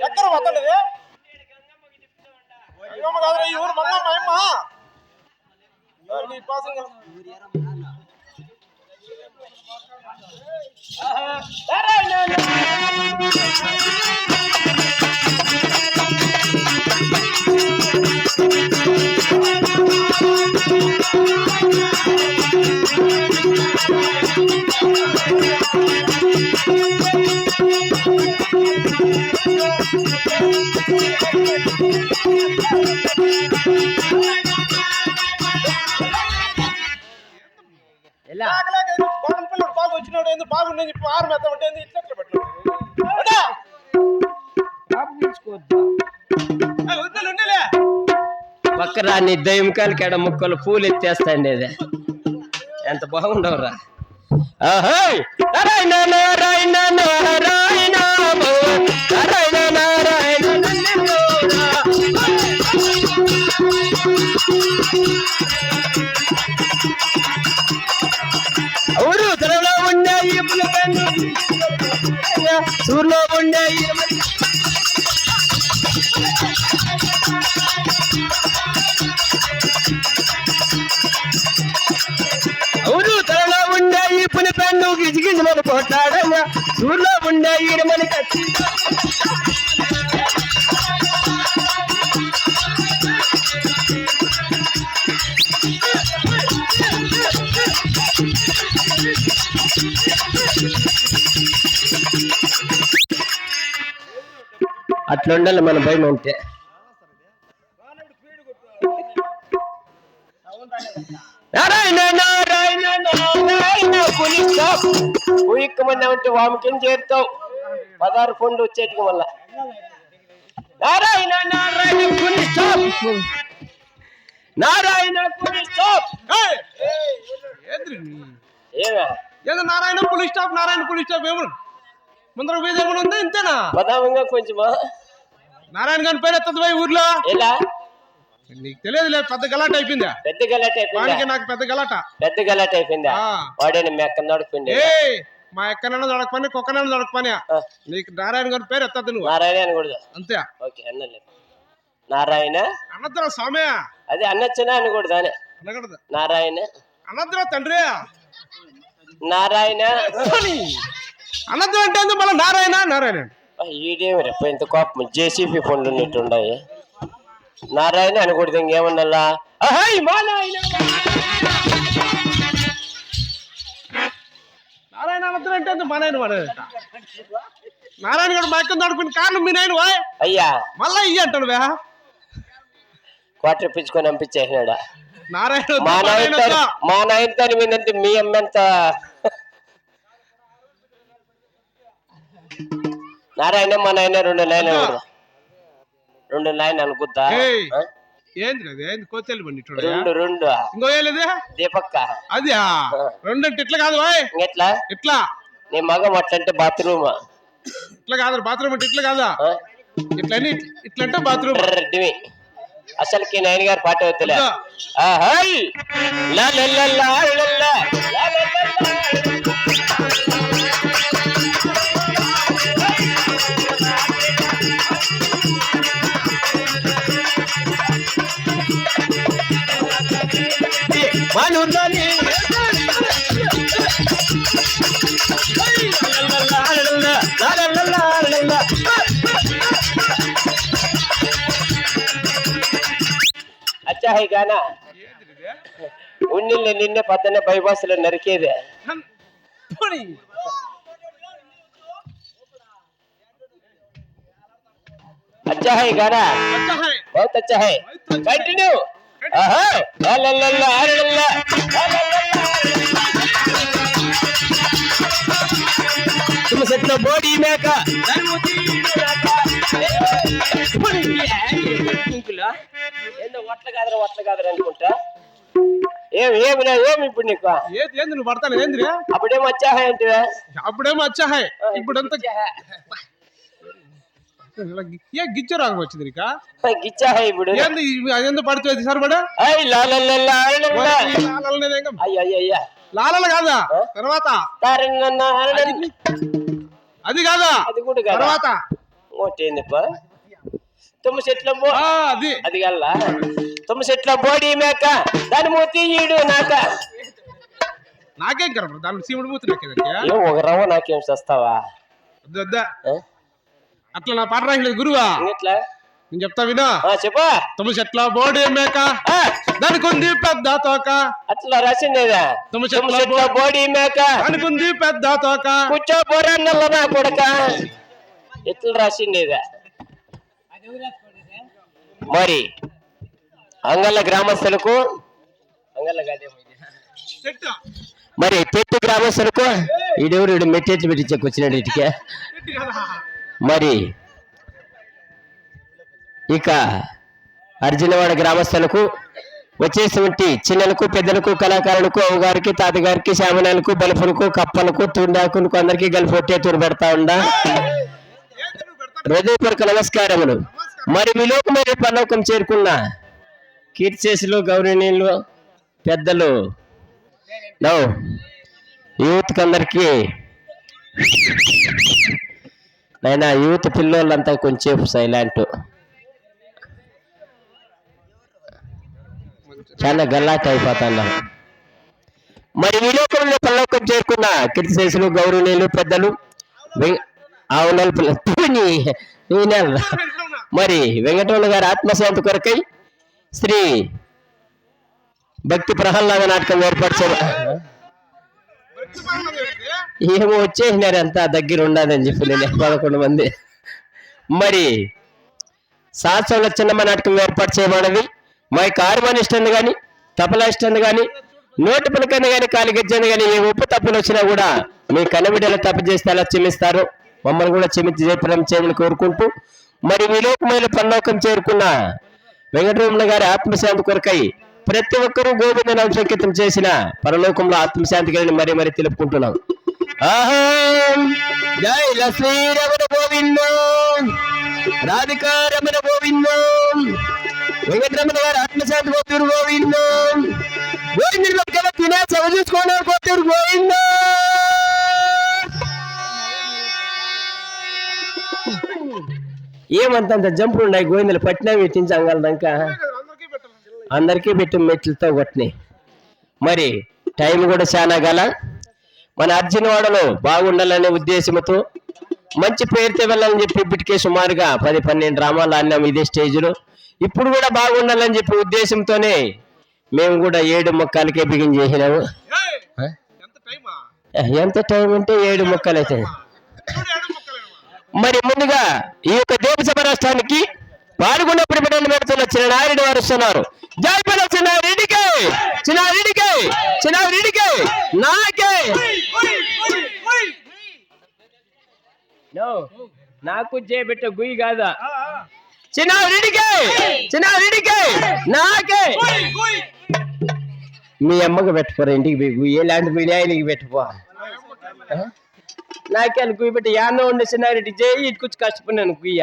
ఎక్కడ వద్దలేదు అయ్యమ్మ కాదురా ఈ ఊరు మళ్ళా మా పిల్లడు బాగా వచ్చినాడు ఎందుకు బాగుండని చెప్పి ఆరు మెత్త ఉంటే ఇట్లా పక్కరా నీ కేడ ముక్కలు పూలు ఎత్తేస్తాండి అది ఎంత బాగుండవురా నారాయణ నారాయణ నారాయణ నారాయణ అవును ధరలో ఉండే ఈ సూర్లో ఉండే అవును ధరలో ఉండే ఈ పులి పెన్ను గిజిగిజమని పోతాడయ్యా. సూర్లో ఉండే మన కత్తి అట్లుండాలి మన భయం అంటే నారాయణ నారాయణ నారాయణ పులి స్టాప్ ఉయిక్కమన్నా ఉంటే వామికేం చేరుతావు పదహారు ఫోన్లు వచ్చేటికి వల్ల నారాయణ నారాయణ పులి స్టాప్ నారాయణ పులి స్టాప్ ఏమే ఏదో Narayana police stop Narayana police stop ఎవరు ముందర పోయేది ఏమైనా ఉందా ఇంతేనా పదామంగా కొంచెమా నారాయణ గారి పేరు ఎత్తది పోయి ఊర్లో? ఎలా? నీకు తెలియదు లేదు పెద్ద గలాట అయిపోయిందా? పెద్ద గలాట అయిపోయిందా? నాకు పెద్ద గలాట. పెద్ద గలాట అయిపోయిందా? ఆ. వాడేని మెక్క నడుపుండే మా ఎక్కనైనా దొడక పని కుక్కనైనా దొడక పని నీకు నారాయణ గారి పేరు ఎత్తద్దు నువ్వు. నారాయణ అనకూడదు. అంతే. ఓకే అన్నలే. నారాయణ? అన్నద్రా స్వామి. అదే అన్నచ్చనా అనకూడదు అని. అనకూడదు. నారాయణ? అన్నద్రా తండ్రి. నారాయణ? అన్నద్రా అంటే మళ్ళీ నారాయణ నారాయణ. ఈడేమి రేపు ఇంత కోపం. జేసీబీ పనులు ఉన్నట్టుండయి నారాయణ అనకూడదు ఇంకేమన్నా నారాయణ అంటే మా నాయన నారాయణ గారు మా ఎక్కడ నడుపుకుని కారణం మీ నాయన అయ్యా! మళ్ళా ఇయ్య అంటాడు వే క్వార్టర్ పిచ్చుకొని పంపించేసినాడా? నారాయణ మా నాయన. మా నాయనతో మీదంటే మీ అమ్మెంత నారాయణ మా నాయన రెండు లైన్ రెండు లైన్. ఆ? ఏంది కోతేలు రెండు రెండు ఇంకో ఏలేదే దీపక్క అది రెండు అంటే ఇట్లా కాదు ఎట్లా ఇట్లా నీ మగం అట్లంటే బాత్రూమ్ ఇట్లా కాదు బాత్రూమ్ అంటే ఇట్లా కాదా ఇట్లా అని ఇట్లా అంటే బాత్రూమ్ రెడ్డివి అసలుకి నాయన గారు పాట వద్దులే వద్దు. ఆహై లా లా లా లా లా లా. లా లా లా లా. మనుతని అచ్చా హై గానా? ఉన్నిల్ని నిన్నే పద్దనే బైపాస్లో నరికేదే అచ్చా హై గానా? బహుత్ అచ్చా హై. కంటిన్యూ. తుమ్మ చెట్ల బోడి మేక. ఏందో ఒట్ల కాదరా ఒట్ల కాదరా అనుకుంటా. ఏమి ఏమిరా ఏమి ఇప్పుడు నీకు? ఏది ఏంది నువ్వు పడతాను ఏంది అప్పుడేం వచ్చాహాయ్ అంటే అప్పుడేం వచ్చాహాయ్ ఇప్పుడంతా ఏ గిచ్చ రాగం వచ్చింది నీకా? గిచ్చా హై ఇప్పుడు. ఏంది అదేందో పడుతుంది సరిపడా? ఐ లా లా లా లా అరే లా. లా. అయ్య అయ్య అయ్య. లాలల కాదా? తర్వాత. అది కాదా? అది కూడా కదా? తర్వాత? ఇంకోటి ఏందప్ప తుమ్మ చెట్ల అది. అది గల్లా తుమ్మ చెట్ల బోడి మేక. దాని మూతి ఈడు నాక. నాకేం కరపడు దాని సీముడు మూతి ఒక రవ్వ నాకేం చేస్తావా? వద్దా. అట్లా నా పాట రాయలేదు గురువా. నేను చెప్తా వినా. చెప్పా. తమ చెట్ల బోడి మేక ఆ, దానికి పెద్ద తోక. అట్లా రాసిండేదా తుమ్మ తుమ్మ చెట్ల చెట్ల బోడి మేక. దానికి పెద్ద తోక. కూర్చో పోరన్నల్ల నా కొడక. ఎట్లా రాసిండేదా మరి అంగళ్ళ గ్రామస్తులకు అంగళ్ళ మరి తెట్టు గ్రామస్తులకు ఈడెవరు ఈడు మెట్టెట్లు పెట్టించకు వచ్చినాడు ఇటుకే? మరి ఇక అర్జునవాడ గ్రామస్తులకు వచ్చేటువంటి చిన్నలకు పెద్దలకు కళాకారులకు అవ్వగారికి తాతగారికి శామనాలకు బలుపులకు కప్పలకు తుండాకులకు అందరికీ కలిపి ఒట్టే తూరు పెడతా ఉండా. హృదయపూర్వక నమస్కారములు. మరి మీ మీద పరలోకం చేరుకున్న కీర్చేసులు గౌరవనీయులు పెద్దలు యూత్కి అందరికీ నైనా యూత్ పిల్లోళ్ళంతా కొంచెం సైలెంట్. చాలా గల్లాట్ అయిపోతున్నారు మరి విలేకరులు లోకంలో చేరుకున్న కీర్తిశేషులు గౌరవనీయులు పెద్దలు ఆవునల్ మరి వెంకటరమణ గారి ఆత్మశాంతి కొరకై శ్రీ భక్తి ప్రహ్లాద నాటకం ఏర్పరిచారు ఏమో వచ్చేసినారు అంతా దగ్గర ఉండదని చెప్పి నేను పదకొండు మంది. మరి శాస్త్రంలో చిన్నమ్మ నాటకం ఏర్పాటు చేయబడినది మా యొక్క ఆరుమని ఇష్టం కానీ తపలా ఇష్టం కానీ నోటి పలకని కానీ కాలి గజ్జని కానీ ఏ ఉప్పు తప్పులు వచ్చినా కూడా మీ కన్నబిడ్డలు తప్పు చేస్తే అలా క్షమిస్తారు. మమ్మల్ని కూడా క్షమించి చేపడం చేయమని కోరుకుంటూ మరి విలోకమైన లోకమైన పరలోకం చేరుకున్న వెంకటరమణ గారి ఆత్మశాంతి కొరకై ప్రతి ఒక్కరూ గోవిందని సంకేతం చేసిన పరలోకంలో ఆత్మశాంతి కలిగిన మరీ మరీ తెలుపుకుంటున్నాం. అహం జై శ్రీరమణ గోవిందం! రాధికా రమణ గోవిందం! వెంకటరమణ గారు ఆత్మశాంతి కోతూరు గోవిందం! గోవిందుడు పక్కన తినే చవ చూసుకోండి కోతూరు గోవిందం! ఏమంతంత జంపులు ఉన్నాయి గోవిందులు? పట్టినా పెట్టించి అందరికీ పెట్టాలి పెట్టి మెట్లతో కొట్టినాయి. మరి టైం కూడా చాలా గల మన అర్జునవాడలో బాగుండాలనే ఉద్దేశంతో మంచి పేరుతో వెళ్ళాలని చెప్పి ఇప్పటికే సుమారుగా పది పన్నెండు డ్రామాలు ఆడినాం ఇదే స్టేజ్లో. ఇప్పుడు కూడా బాగుండాలని చెప్పి ఉద్దేశంతోనే మేము కూడా ఏడు మొక్కలకే బిగిన్ చేసినాము? ఎంత టైం అంటే ఏడు మొక్కలు అయితే మరి ముందుగా ఈ యొక్క దేవసభ రాష్ట్రానికి పాల్గొన్న బిడ్డలు పెడుతున్న చిన్నారెడ్డి వారు వస్తున్నారు. జైపల చిన్నారెడ్డికే చిన్నారెడ్డికే చిన్నారెడ్డికే నాకే. నో నాకు చేపెట్ట గుయ్యి కాదా? చిన్నారెడ్డికే చిన్నారెడ్డికే నాకే. మీ అమ్మకి పెట్టుకోరా ఇంటికి పోయి గుయ్యి ఎలాంటి మీ నాయనకి పెట్టుకో. నాకే గుయ్యి పెట్టి యాన్నో ఉండే చిన్నారెడ్డి చేయి ఇటుకొచ్చి కష్టపడినాను గుయ్య.